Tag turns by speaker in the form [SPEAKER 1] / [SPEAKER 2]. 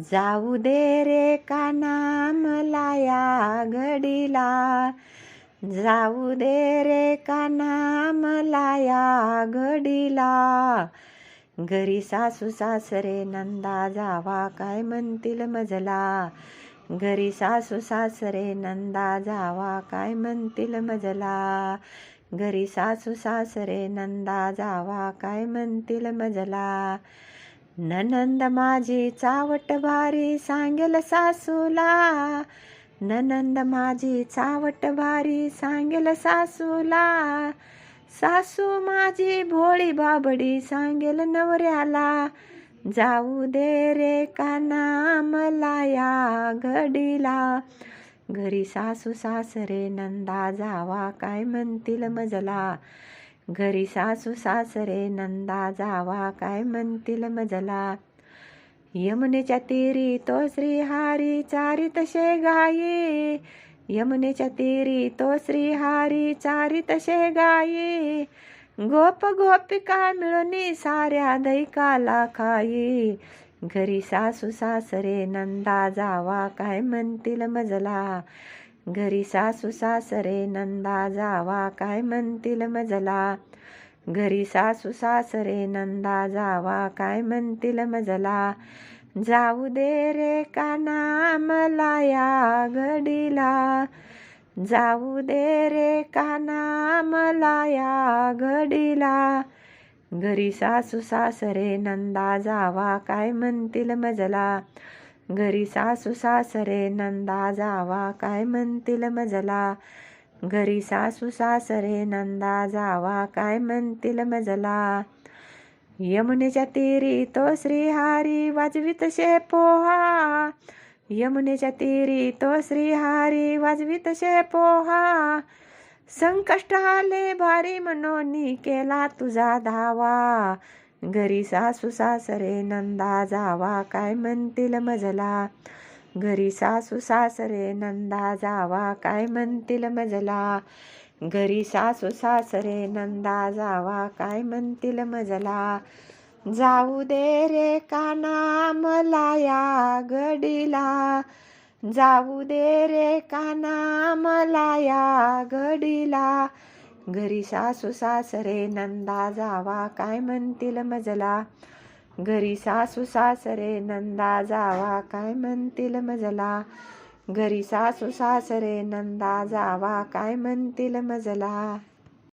[SPEAKER 1] जाऊ दे रे काना मला या घडीला. जाऊ दे रे काना मला या घडीला. घरी सासू सासरे नंदा जावा काय म्हणतील मजला. घरी सासू सासरे नंदा जावा काय म्हणतील मजला. घरी सासू सासरे नंदा जावा काय म्हणतील मजला. ननंद माझी चावट भारी सांगेल सासूला. ननंद माझी चावट भारी सांगेल सासूला. सासू माझी भोळी बाबडी सांगेल नवऱ्याला. जाऊ दे रे काना मला या घडीला. घरी सासू सासरे नंदा जावा काय म्हणतील मजला. घरी सासू सासरे नंदा जावा काय म्हणतील मजला? यमुनेच्या तीरी तो श्रीहारी चारी तसे गाये. यमुनेच्या तीरी तो श्रीहारी चारी तसे गाये. गोप गोपिका मिळून साऱ्या दैकाला खाई घरी सासू सासरे नंदा जावा काय म्हणतील मजला? घरी सासू सासरे नंदा जावा काय म्हणतील मजला? घरी सासू सासरे नंदा जावा काय म्हणतील मजला? जाऊ दे रे काना मला या घडीला? जाऊ दे रे काना मला या घडीला? घरी सासू सासरे नंदा जावा काय म्हणतील मजला? घरी सासू सासरे नंदा जावा काय म्हणतील मजला? घरी सासू सासरे नंदा जावा काय म्हणतील मजला? यमुनेच्या तीरी तो श्रीहारी वाजवीत शे पोहा. यमुनेच्या तीरी तो श्रीहारी वाजवीत शे पोहा. संकष्ट आले भारी मनोनी केला तुझा धावा. घरी सासू सासरे नंदा जावा काय म्हणतील मजला? घरी सासू सासरे नंदा जावा काय म्हणतील मजला? घरी सासू सासरे नंदा जावा काय म्हणतील मजला? जाऊ दे रे काना मला या घडीला जाऊ दे रे काना मला या घडीला घरी सासू सासरे नंदा जावा काय म्हणतील मजला? घरी सासू सासरे नंदा जावा काय म्हणतील मजला? घरी सासू सासरे नंदा जावा काय म्हणतील मजला?